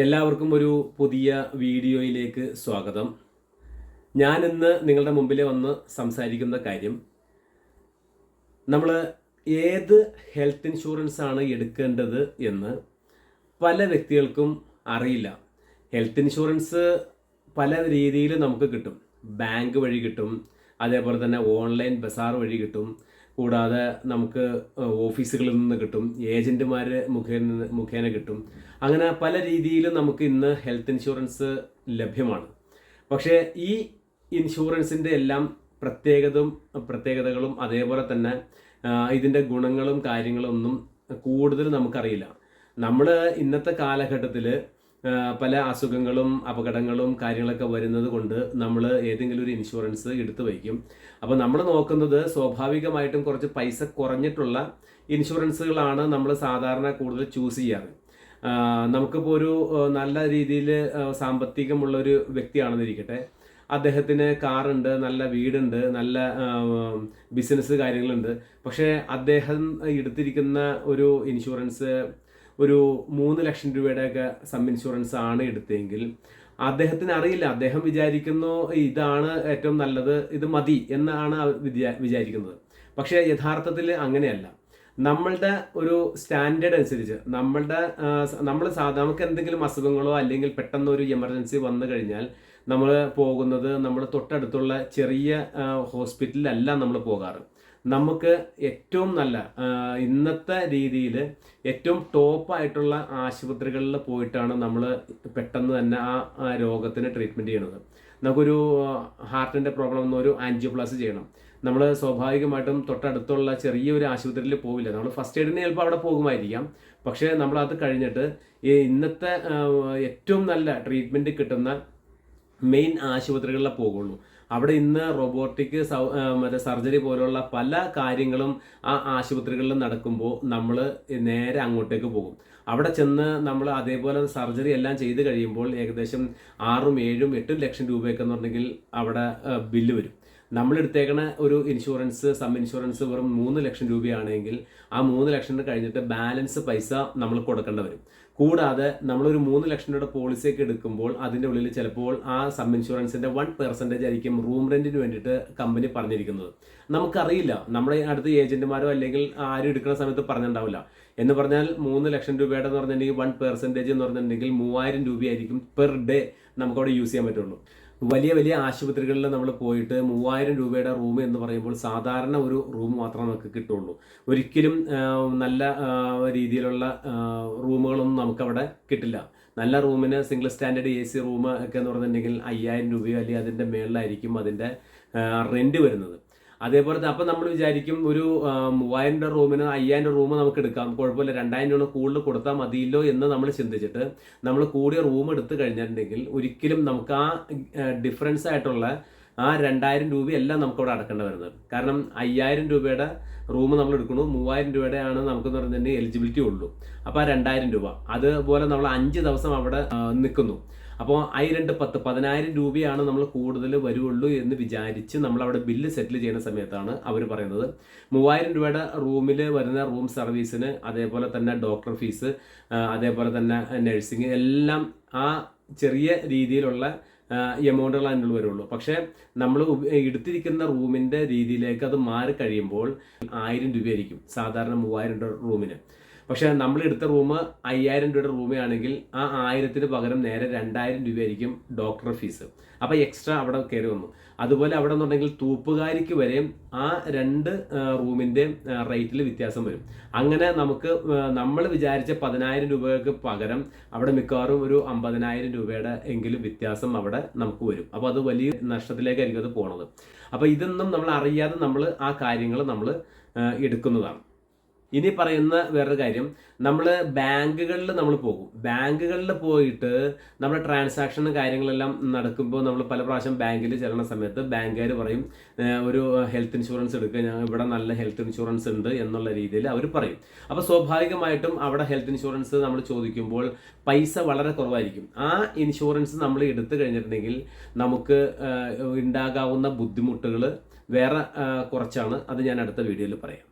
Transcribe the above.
എല്ലാവർക്കും ഒരു പുതിയ വീഡിയോയിലേക്ക് സ്വാഗതം. ഞാൻ ഇന്ന് നിങ്ങളുടെ മുമ്പിൽ വന്ന് സംസാരിക്കുന്ന കാര്യം നമ്മൾ ഏത് ഹെൽത്ത് ഇൻഷുറൻസ് ആണ് എടുക്കേണ്ടത് എന്ന് പല വ്യക്തികൾക്കും അറിയില്ല. ഹെൽത്ത് ഇൻഷുറൻസ് പല രീതിയിൽ നമുക്ക് കിട്ടും. ബാങ്ക് വഴി കിട്ടും അതേപോലെ തന്നെ ഓൺലൈൻ ബസാർ വഴി കിട്ടും കൂടാതെ നമുക്ക് ഓഫീസുകളിൽ നിന്ന് കിട്ടും ഏജന്റുമാർ മുഖേന മുഖേന കിട്ടും. അങ്ങനെ പല രീതിയിലും നമുക്ക് ഇന്ന് ഹെൽത്ത് ഇൻഷുറൻസ് ലഭ്യമാണ്. പക്ഷേ ഈ ഇൻഷുറൻസിന്റെ എല്ലാം പ്രത്യേകതും പ്രത്യേകതകളും അതേപോലെ തന്നെ ഇതിന്റെ ഗുണങ്ങളും കാര്യങ്ങളും ഒന്നും കൂടുതൽ നമുക്കറിയില്ല. നമ്മൾ ഇന്നത്തെ കാലഘട്ടത്തിൽ പല അസുഖങ്ങളും അപകടങ്ങളും കാര്യങ്ങളൊക്കെ വരുന്നത് കൊണ്ട് നമ്മൾ ഏതെങ്കിലും ഒരു ഇൻഷുറൻസ് എടുത്തു വയ്ക്കും. അപ്പോൾ നമ്മൾ നോക്കുന്നത് സ്വാഭാവികമായിട്ടും കുറച്ച് പൈസ കുറഞ്ഞിട്ടുള്ള ഇൻഷുറൻസുകളാണ് നമ്മൾ സാധാരണ കൂടുതൽ ചൂസ് ചെയ്യാറ്. നമുക്കിപ്പോൾ ഒരു നല്ല രീതിയിൽ സാമ്പത്തികമുള്ള ഒരു വ്യക്തിയാണെന്നിരിക്കട്ടെ. അദ്ദേഹത്തിന് കാറുണ്ട് നല്ല വീടുണ്ട് നല്ല ബിസിനസ് കാര്യങ്ങളുണ്ട്. പക്ഷേ അദ്ദേഹം എടുത്തിരിക്കുന്ന ഒരു ഇൻഷുറൻസ് ഒരു മൂന്ന് ലക്ഷം രൂപയുടെയൊക്കെ സം ഇൻഷുറൻസ് ആണ് എടുത്തതെങ്കിൽ അദ്ദേഹത്തിന് അറിയില്ല. അദ്ദേഹം വിചാരിക്കുന്നു ഇതാണ് ഏറ്റവും നല്ലത് ഇത് മതി എന്നാണ് വിചാരിക്കുന്നത്. പക്ഷേ യഥാർത്ഥത്തിൽ അങ്ങനെയല്ല. നമ്മളുടെ ഒരു സ്റ്റാൻഡേർഡ് അനുസരിച്ച് നമ്മളുടെ നമ്മൾ സാധാരണ നമുക്ക് എന്തെങ്കിലും അസുഖങ്ങളോ അല്ലെങ്കിൽ പെട്ടെന്ന് ഒരു എമർജൻസി വന്നു കഴിഞ്ഞാൽ നമ്മൾ പോകുന്നത് നമ്മൾ തൊട്ടടുത്തുള്ള ചെറിയ ഹോസ്പിറ്റലിലല്ല നമ്മൾ പോകാറ്. നമുക്ക് ഏറ്റവും നല്ല ഇന്നത്തെ രീതിയിൽ ഏറ്റവും ടോപ്പ് ആയിട്ടുള്ള ആശുപത്രികളിൽ പോയിട്ടാണ് നമ്മൾ പെട്ടെന്ന് തന്നെ ആ രോഗത്തിന് ട്രീറ്റ്മെന്റ് ചെയ്യണത് നമുക്കൊരു ഹാർട്ടിന്റെ പ്രോബ്ലം വന്ന ഒരു ആൻജിയോപ്ലാസ് ചെയ്യണം. നമ്മൾ സ്വാഭാവികമായിട്ടും തൊട്ടടുത്തുള്ള ചെറിയൊരു ആശുപത്രിയിൽ പോവില്ല. നമ്മൾ ഫസ്റ്റ് എയ്ഡിന് ചിലപ്പോൾ അവിടെ പോകുമായിരിക്കാം. പക്ഷേ നമ്മൾ അത് കഴിഞ്ഞിട്ട് ഈ ഇന്നത്തെ ഏറ്റവും നല്ല ട്രീറ്റ്മെന്റ് കിട്ടുന്ന മെയിൻ ആശുപത്രികളിലെ പോകുള്ളൂ അവിടെ ഇന്ന് റോബോട്ടിക് മറ്റേ സർജറി പോലുള്ള പല കാര്യങ്ങളും ആ ആശുപത്രികളിൽ നടക്കുമ്പോൾ നമ്മൾ നേരെ അങ്ങോട്ടേക്ക് പോകും. അവിടെ ചെന്ന് നമ്മൾ അതേപോലെ സർജറി എല്ലാം ചെയ്ത് കഴിയുമ്പോൾ ഏകദേശം ആറും ഏഴും എട്ടും ലക്ഷം രൂപയൊക്കെ എന്ന് പറഞ്ഞെങ്കിൽ അവിടെ ബില്ല് വരും. നമ്മൾ എടുത്തേക്കണ ഒരു ഇൻഷുറൻസ് സം ഇൻഷുറൻസ് വെറും മൂന്ന് ലക്ഷം രൂപയാണെങ്കിൽ ആ മൂന്ന് ലക്ഷം കഴിഞ്ഞിട്ട് ബാലൻസ് പൈസ നമ്മൾ കൊടുക്കേണ്ടി വരും. കൂടാതെ നമ്മളൊരു മൂന്ന് ലക്ഷം രൂപയുടെ പോളിസിയൊക്കെ എടുക്കുമ്പോൾ അതിന്റെ ഉള്ളിൽ ചിലപ്പോൾ ആ സം ഇൻഷുറൻസിന്റെ വൺ പെർസെന്റേജ് ആയിരിക്കും റൂം റെന്റിന് വേണ്ടിയിട്ട് കമ്പനി പറഞ്ഞിരിക്കുന്നത്. നമുക്കറിയില്ല. നമ്മുടെ അടുത്ത ഏജന്റുമാരോ അല്ലെങ്കിൽ ആരും എടുക്കുന്ന സമയത്ത് പറഞ്ഞിട്ടുണ്ടാവില്ല. എന്ന് പറഞ്ഞാൽ മൂന്ന് ലക്ഷം രൂപയുടെ എന്ന് പറഞ്ഞിട്ടുണ്ടെങ്കിൽ വൺ പെർസെന്റേജ് എന്ന് പറഞ്ഞിട്ടുണ്ടെങ്കിൽ മൂവായിരം രൂപയായിരിക്കും പെർ ഡേ നമുക്കവിടെ യൂസ് ചെയ്യാൻ പറ്റുള്ളൂ. വലിയ വലിയ ആശുപത്രികളിൽ നമ്മൾ പോയിട്ട് മൂവായിരം രൂപയുടെ റൂം എന്ന് പറയുമ്പോൾ സാധാരണ ഒരു റൂം മാത്രമേ നമുക്ക് കിട്ടുള്ളൂ. ഒരിക്കലും നല്ല രീതിയിലുള്ള റൂമുകളൊന്നും നമുക്കവിടെ കിട്ടില്ല. നല്ല റൂമിന് single standard A C room ഒക്കെ എന്ന് പറഞ്ഞിട്ടുണ്ടെങ്കിൽ അയ്യായിരം രൂപയോ അല്ലെങ്കിൽ അതിന്റെ മേളിലായിരിക്കും അതിന്റെ റെന്റ് വരുന്നത്. അതേപോലെ അപ്പം നമ്മൾ വിചാരിക്കും ഒരു മൂവായിരം രൂപ റൂമിന് അയ്യായിരം രൂപ റൂം നമുക്ക് എടുക്കാം. കുഴപ്പമില്ല. രണ്ടായിരം രൂപ കൂടുതൽ കൊടുത്താൽ മതിയല്ലോ എന്ന് നമ്മൾ ചിന്തിച്ചിട്ട് നമ്മൾ കൂടിയ റൂം എടുത്തു കഴിഞ്ഞിട്ടുണ്ടെങ്കിൽ ഒരിക്കലും നമുക്ക് ആ ഡിഫറൻസ് ആയിട്ടുള്ള ആ രണ്ടായിരം രൂപയല്ല നമുക്ക് അവിടെ അടക്കേണ്ടി വരുന്നത്. കാരണം അയ്യായിരം രൂപയുടെ റൂം നമ്മൾ എടുക്കണു മൂവായിരം രൂപയുടെ ആണ് നമുക്ക് എന്ന് പറഞ്ഞിട്ടുണ്ടെങ്കിൽ എലിജിബിലിറ്റി ഉള്ളൂ. അപ്പോൾ ആ രണ്ടായിരം രൂപ. അതുപോലെ നമ്മൾ അഞ്ച് ദിവസം അവിടെ നിൽക്കുന്നു. അപ്പോൾ ഐ രണ്ട് പത്ത് പതിനായിരം രൂപയാണ് നമ്മൾ കൂടുതൽ വരുള്ളൂ എന്ന് വിചാരിച്ച് നമ്മൾ അവിടെ ബില്ല് സെറ്റിൽ ചെയ്യുന്ന സമയത്താണ് അവർ പറയുന്നത്. മൂവായിരം രൂപയുടെ റൂമിൽ വരുന്ന റൂം സർവീസിന് അതേപോലെ തന്നെ ഡോക്ടർ ഫീസ് അതേപോലെ തന്നെ നഴ്സിംഗ് എല്ലാം ആ ചെറിയ രീതിയിലുള്ള എമൗണ്ടുകൾ അതിനുള്ളിൽ വരുള്ളൂ പക്ഷേ നമ്മൾ എടുത്തിരിക്കുന്ന റൂമിന്റെ രീതിയിലേക്ക് അത് മാറി കഴിയുമ്പോൾ ആയിരം രൂപയായിരിക്കും സാധാരണ മൂവായിരം രൂപ റൂമിന്. പക്ഷേ നമ്മൾ എടുത്ത റൂം അയ്യായിരം രൂപയുടെ റൂമാണെങ്കിൽ ആ ആയിരത്തിന് പകരം നേരെ രണ്ടായിരം രൂപയായിരിക്കും ഡോക്ടർ ഫീസ് അപ്പോൾ എക്സ്ട്രാ അവിടെ കയറി വന്നു. അതുപോലെ അവിടെ എന്നുണ്ടെങ്കിൽ തൂപ്പുകാരിക്ക് വരെയും ആ രണ്ട് റൂമിന്റെ റേറ്റിൽ വ്യത്യാസം വരും. അങ്ങനെ നമുക്ക് നമ്മൾ വിചാരിച്ച പതിനായിരം രൂപയ്ക്ക് പകരം അവിടെ മിക്കവാറും ഒരു അമ്പതിനായിരം രൂപയുടെ എങ്കിലും വ്യത്യാസം അവിടെ നമുക്ക് വരും. അപ്പോൾ അത് വലിയ നഷ്ടത്തിലേക്കായിരിക്കും അത് പോണത്. അപ്പോൾ ഇതൊന്നും നമ്മൾ അറിയാതെ നമ്മൾ ആ കാര്യങ്ങൾ നമ്മൾ എടുക്കുന്നതാണ്. ഇനി പറയുന്ന വേറൊരു കാര്യം. നമ്മൾ ബാങ്കുകളിൽ നമ്മൾ പോകും. ബാങ്കുകളിൽ പോയിട്ട് നമ്മുടെ ട്രാൻസാക്ഷനും കാര്യങ്ങളെല്ലാം നടക്കുമ്പോൾ നമ്മൾ പല പ്രാവശ്യം ബാങ്കിൽ ചേരുന്ന സമയത്ത് ബാങ്കുകാർ പറയും ഒരു ഹെൽത്ത് ഇൻഷുറൻസ് എടുക്കുക ഞങ്ങൾ ഇവിടെ നല്ല ഹെൽത്ത് ഇൻഷുറൻസ് ഉണ്ട് എന്നുള്ള രീതിയിൽ അവർ പറയും. അപ്പോൾ സ്വാഭാവികമായിട്ടും അവിടെ ഹെൽത്ത് ഇൻഷുറൻസ് നമ്മൾ ചോദിക്കുമ്പോൾ പൈസ വളരെ കുറവായിരിക്കും. ആ ഇൻഷുറൻസ് നമ്മൾ എടുത്തു കഴിഞ്ഞിട്ടുണ്ടെങ്കിൽ നമുക്ക് ഉണ്ടാകാവുന്ന ബുദ്ധിമുട്ടുകൾ വേറെ കുറച്ചാണ്. അത് ഞാൻ അടുത്ത വീഡിയോയിൽ പറയാം.